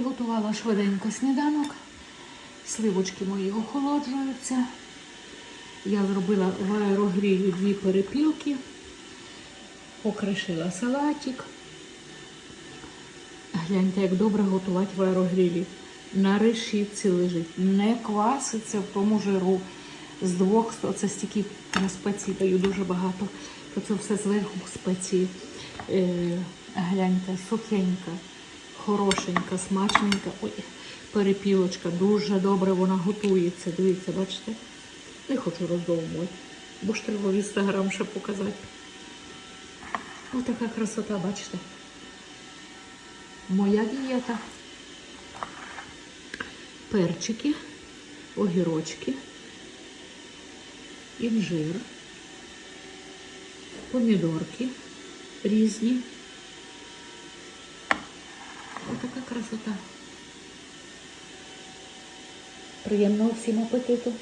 Приготувала швиденько сніданок. Сливочки мої охолоджуються. Я зробила в аерогрілі дві перепілки, покришила салатик. Гляньте, як добре готувати в аерогрілі. На решітці лежить, не кваситься в тому жиру. З двох це стільки на спеції даю дуже багато. То це все зверху спеції. Е, гляньте, сухенька, хорошенька, смачненька. Ой, перепілочка, дуже добре вона готується. Дивіться, бачите? Не хочу роздовбувати, бо ж треба в інстаграм ще показати. Ось така красота, бачите? Моя дієта. Перчики, огірочки, інжир, помідорки різні. Така красота. Приємного всім апетиту.